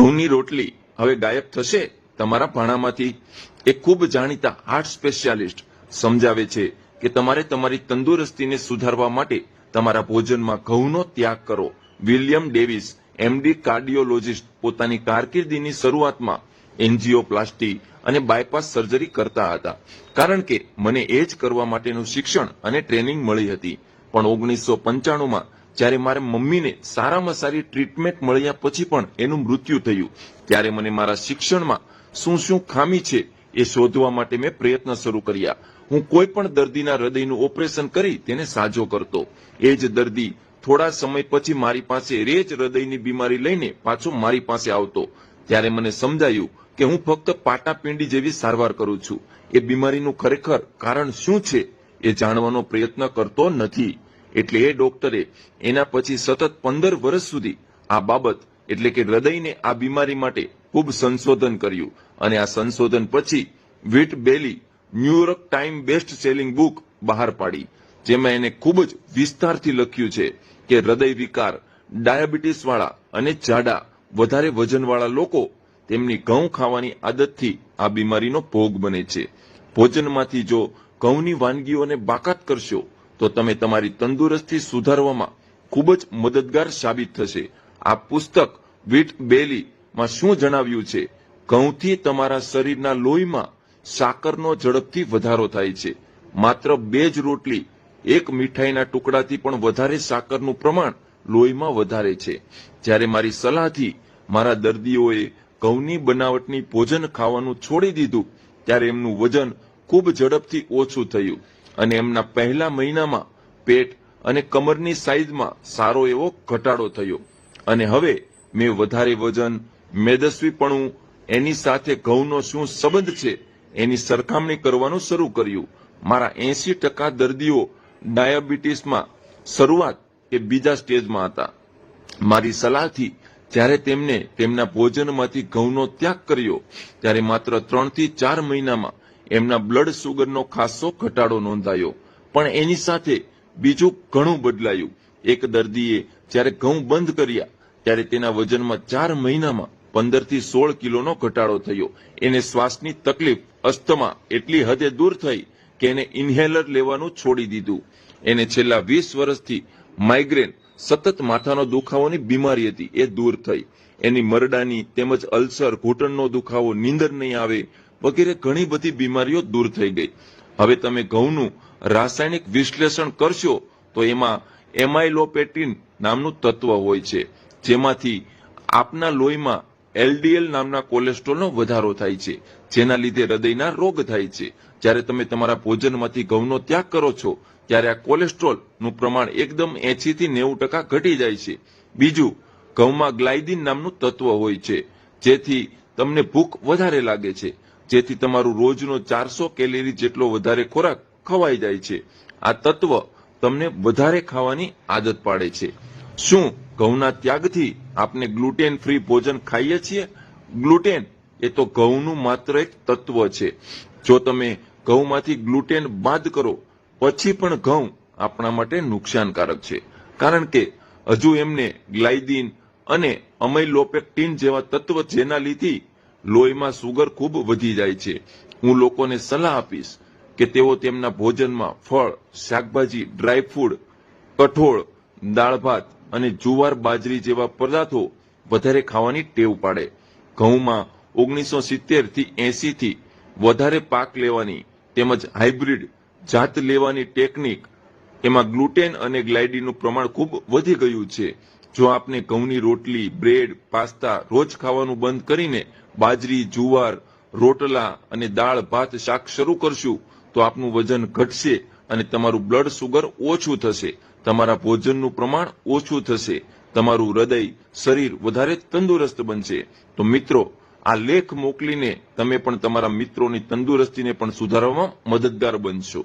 ઘઉંની રોટલી હવે ગાયબ થશે? તમારા ભાણામાંથી એ ખૂબ જાણીતા હાર્ટ સ્પેશિયાલિસ્ટ સમજાવે છે કે તમારે તમારી તંદુરસ્તીને સુધારવા માટે તમારા ભોજનમાં ઘઉંનો ત્યાગ કરો. વિલિયમ ડેવિસ એમડી કાર્ડિયોલોજિસ્ટ, પોતાની કારકિર્દીની શરૂઆતમાં એન્જિયોપ્લાસ્ટી અને બાયપાસ સર્જરી કરતા હતા. કારણ કે મને એ જ કરવા માટેનું શિક્ષણ અને ટ્રેનિંગ મળી હતી. પણ ઓગણીસો પંચાણુંમાં જ્યારે મારા મમ્મીને સારામાં સારી ટ્રીટમેન્ટ મળ્યા પછી પણ એનું મૃત્યુ થયું, ત્યારે મને મારા શિક્ષણમાં શું શું ખામી છે એ શોધવા માટે મેં પ્રયત્ન શરૂ કર્યા. હું કોઈ પણ દર્દીના હૃદયનું ઓપરેશન કરી તેને સાજો કરતો. એ જ દર્દી થોડા સમય પછી મારી પાસે રેજ હૃદયની બીમારી લઈને પાછો મારી પાસે આવતો. ત્યારે મને સમજાયું કે હું ફક્ત પાટાપિંડી જેવી સારવાર કરું છું. એ બીમારીનું ખરેખર કારણ શું છે એ જાણવાનો પ્રયત્ન કરતો નથી. એટલે એ ડોક્ટરે, એના પછી સતત પંદર વર્ષ સુધી આ બાબત, એટલે કે હૃદયને આ બીમારી માટે ખૂબ સંશોધન કર્યું. અને આ સંશોધન પછી વિટ બેલી New York time best selling book બહાર પાડી, જેમાં એને ખૂબ જ વિસ્તારથી લખ્યું છે કે હૃદય વિકાર, ડાયાબિટીસ વાળા અને જાડા, વધારે વજનવાળા લોકો તેમની ઘઉં ખાવાની આદતથી આ બીમારીનો ભોગ બને છે. ભોજનમાંથી જો ઘઉંની વાનગીઓને બાકાત કરશો તો તમે તમારી તંદુરસ્તી સુધારવામાં ખૂબ જ મદદગાર સાબિત થશે. આ પુસ્તક વિટ બેલી માં શું જણાવ્યું છે? ઘઉંથી તમારા શરીરના લોહીમાં સાકરનો ઝડપથી વધારો થાય છે. માત્ર બે જ રોટલી એક મીઠાઈના ટુકડાથી પણ વધારે સાકરનું પ્રમાણ લોહીમાં વધારે છે. જ્યારે મારી સલાહથી મારા દર્દીઓએ ઘઉંની બનાવટની ભોજન ખાવાનું છોડી દીધું, ત્યારે એમનું વજન ખૂબ ઝડપથી ઓછું થયું. અને એમના પહેલા મહિનામાં પેટ અને કમરની સાઈઝમાં સારો એવો ઘટાડો થયો. અને હવે મેં વધારે વજન, મેદસ્વીપણું, એની સાથે ઘઉંનો શું સંબંધ છે, એની સરખામણી કરવાનું શરૂ કર્યું. મારા એસી ટકા દર્દીઓ ડાયાબિટીસમાં શરૂઆત કે બીજા સ્ટેજમાં હતા. મારી સલાહથી જ્યારે તેમને તેમના ભોજનમાંથી ઘઉંનો ત્યાગ કર્યો, ત્યારે માત્ર ત્રણથી ચાર મહિનામાં એમના બ્લડ સુગરનો ખાસો ઘટાડો નોંધાયો. પણ એની સાથે બીજું ઘણું બદલાયું. એક દર્દીએ જ્યારે ઘઉં બંધ કર્યા, ત્યારે તેના વજનમાં ચાર મહિનામાં પંદરથી સોળ કિલોનો ઘટાડો થયો. એને શ્વાસની તકલીફ, અસ્થમા એટલી હદે દૂર થઈ કે એને ઇન્હેલર લેવાનું છોડી દીધું. એને છેલ્લા વીસ વર્ષથી માઇગ્રેન સતત માથાનો દુખાવોની બીમારી હતી, એ દૂર થઈ. એની મરડાની તેમજ અલ્સર, ઘૂંટણનો દુખાવો, નીંદર નહીં આવે વગેરે ઘણી બધી બીમારીઓ દૂર થઈ ગઈ. હવે તમે ઘઉંનું રાસાયણિક વિશ્લેષણ કરશો, તો એમાં એમાઇલોપેટિન નામનું તત્વ હોય છે, જેમાંથી આપના લોહીમાં એલડીએલ નામના કોલેસ્ટ્રોલનો વધારો થાય છે, જેના લીધે હૃદયના રોગ થાય છે. જ્યારે તમે તમારા ભોજનમાંથી ઘઉંનો ત્યાગ કરો છો, ત્યારે આ કોલેસ્ટ્રોલનું પ્રમાણ એકદમ એંશી થી નેવું ટકા ઘટી જાય છે. બીજું, ઘઉંમાં ગ્લાયદિન નામનું તત્વ હોય છે, જેથી તમને ભૂખ વધારે લાગે છે. જેથી તમારું રોજનો ચારસો કેલેરી જેટલો વધારે ખોરાક ખવાઈ જાય છે. આ તત્વ તમને વધારે ખાવાની આદત પાડે છે. શું ઘઉંના ત્યાગથી આપણે ગ્લુટેન ફ્રી ભોજન ખાઈએ છીએ? ગ્લુટેન એ તો ઘઉંનું માત્ર એક તત્વ છે. જો તમે ઘઉંમાંથી ગ્લુટેન બાદ કરો, પછી પણ ઘઉં આપણા માટે નુકસાનકારક છે. કારણ કે હજુ એમને ગ્લાયદિન અને અમૈલોપેક્ટિન જેવા તત્વ જેના લીધે લોહીમાં સુગર ખૂબ વધી જાય છે. હું લોકોને સલાહ આપીશ કે તેઓ તેમના ભોજનમાં ફળ, શાકભાજી ડ્રાય ફૂડ કઠોળ, દાળ ભાત અને જુવાર, બાજરી જેવા પદાર્થો વધારે ખાવાની ટેવ પાડે. ઘઉંમાં ઓગણીસો સિત્તેરથી એસી થી વધારે પાક લેવાની તેમજ હાઇબ્રિડ જાત લેવાની ટેકનિક, એમાં ગ્લુટેન અને ગ્લાયડીનનું પ્રમાણ ખૂબ વધી ગયું છે. જો આપને ઘઉંની રોટલી, બ્રેડ, પાસ્તા રોજ ખાવાનું બંધ કરીને બાજરી, જુવાર, રોટલા અને દાળ, ભાત, શાક શરૂ કરશું, તો આપનું વજન ઘટશે અને તમારું બ્લડ સુગર ઓછું થશે. તમારા ભોજનનું પ્રમાણ ઓછું થશે. તમારું હૃદય, શરીર વધારે તંદુરસ્ત બનશે. તો મિત્રો, આ લેખ મોકલીને તમે પણ તમારા મિત્રોની તંદુરસ્તીને પણ સુધારવામાં મદદગાર બનશો.